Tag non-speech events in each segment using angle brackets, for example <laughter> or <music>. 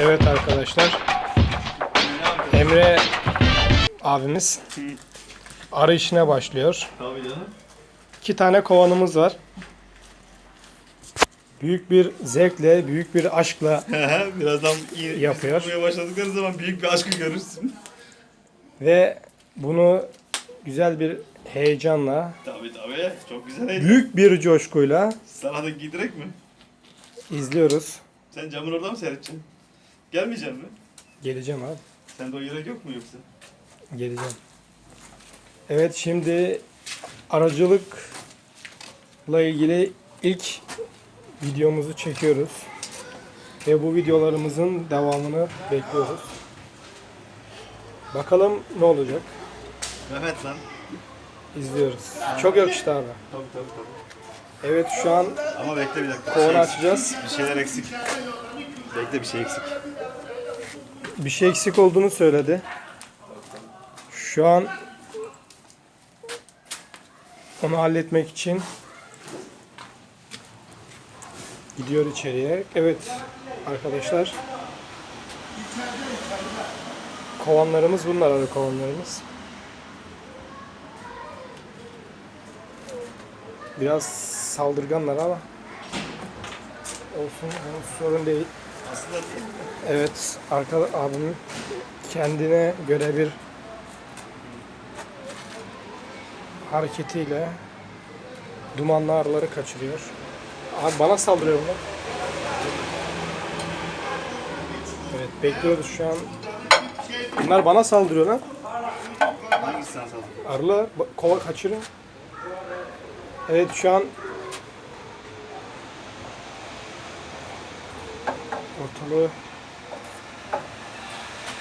Evet arkadaşlar. Emre abimiz arı işine başlıyor. Tabii canım. İki tane kovanımız var. Büyük bir zevkle, büyük bir aşkla <laughs> Birazdan iyi Yapıyor. Yapmaya başladıkları zaman büyük bir aşkı görürsün. ve bunu güzel bir heyecanla, Tabii tabii. Çok güzel eğlenceli. büyük bir coşkuyla Sana da giydirek mi? izliyoruz. Sen camın orada mı seyredeceksin? Gelmeyecek mi? Geleceğim abi. Sende o yürek yok mu yoksa? Geleceğim. Evet şimdi aracılıkla ilgili ilk videomuzu çekiyoruz. Ve bu videolarımızın devamını bekliyoruz. Bakalım ne olacak. Mehmet lan. İzliyoruz. Çok yakıştı abi. Tabii tabii tabii. Evet şu an Ama bekle bir dakika. kovanı Bir şey eksik. açacağız. Bir şeyler eksik. Bekle bir şey eksik. Bir şey eksik olduğunu söyledi. Şu an onu halletmek için gidiyor içeriye. Evet arkadaşlar. Kovanlarımız bunlar arı kovanlarımız. Biraz saldırganlar ama olsun sorun değil. Evet, arka abim kendine göre bir hareketiyle dumanlı arıları kaçırıyor. Abi bana saldırıyor bunlar. Evet, bekliyoruz şu an. Bunlar bana saldırıyor lan. Arılar kova kaçırın. Evet şu an ortalığı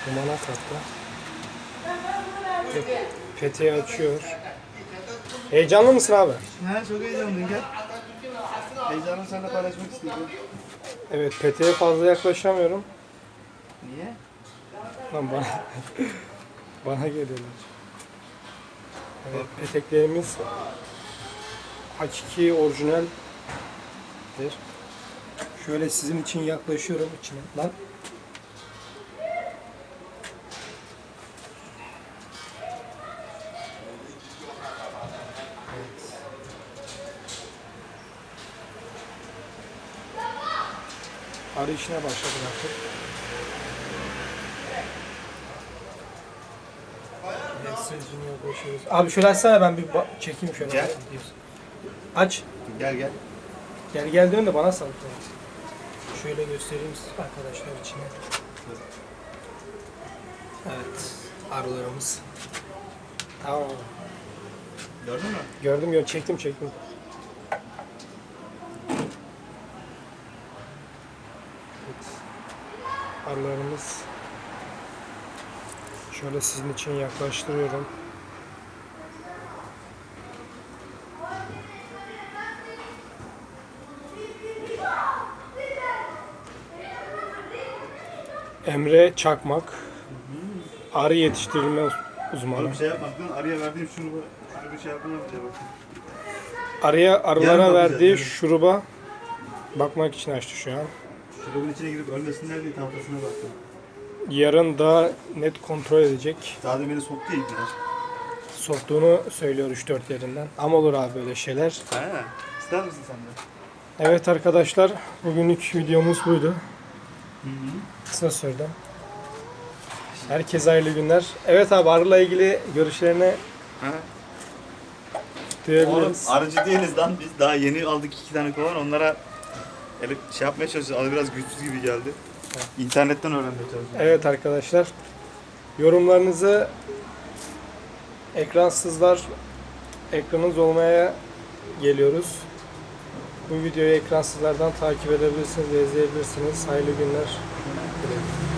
dumana kattı. Pe- Peteği açıyor. Heyecanlı mısın abi? Ha çok heyecanlıyım gel. Heyecanını seninle paylaşmak istiyorum. Evet peteğe fazla yaklaşamıyorum. Niye? Lan bana <laughs> bana geliyorlar. Evet peteklerimiz hakiki orijinaldir. Şöyle sizin için yaklaşıyorum içine. Lan Evet. Arı işine başladık artık. Abi şöyle açsana ben bir çekeyim şöyle. Gel. Aç. Gel gel. Gel gel dön de bana sal. Şöyle göstereyim arkadaşlar içine. Evet. Arılarımız. Tamam. Gördün mü? Gördüm gördüm. Çektim çektim. Evet. Arılarımız. Şöyle sizin için yaklaştırıyorum. Emre Çakmak. Arı yetiştirilme uz- uzmanı. Oğlum bir şey yapmak lan. Araya verdiğim şunu şunu bir şey şey bak. Arıya arılara bakacağız, verdiği yarın. şuruba bakmak için açtı şu an. Şurubun içine girip ölmesinler diye tahtasına baktım. Yarın daha net kontrol edecek. Daha demin beni soktu ya biraz. Soktuğunu söylüyor 3-4 yerinden. Ama olur abi böyle şeyler. He. İster misin sen de? Evet arkadaşlar bugünlük videomuz buydu. Hı. Kısa sürdü. Herkese hayırlı günler. Evet abi arıla ilgili görüşlerini He. Oğlum duyabiliriz. arıcı değiliz lan biz daha yeni aldık iki tane kovan onlara öyle şey yapmaya çalışıyoruz. Adı biraz güçsüz gibi geldi. İnternetten öğrenmeye çalışıyoruz. Evet arkadaşlar yorumlarınızı ekransızlar ekranınız olmaya geliyoruz. Bu videoyu ekransızlardan takip edebilirsiniz ve izleyebilirsiniz. Hayırlı günler. dilerim.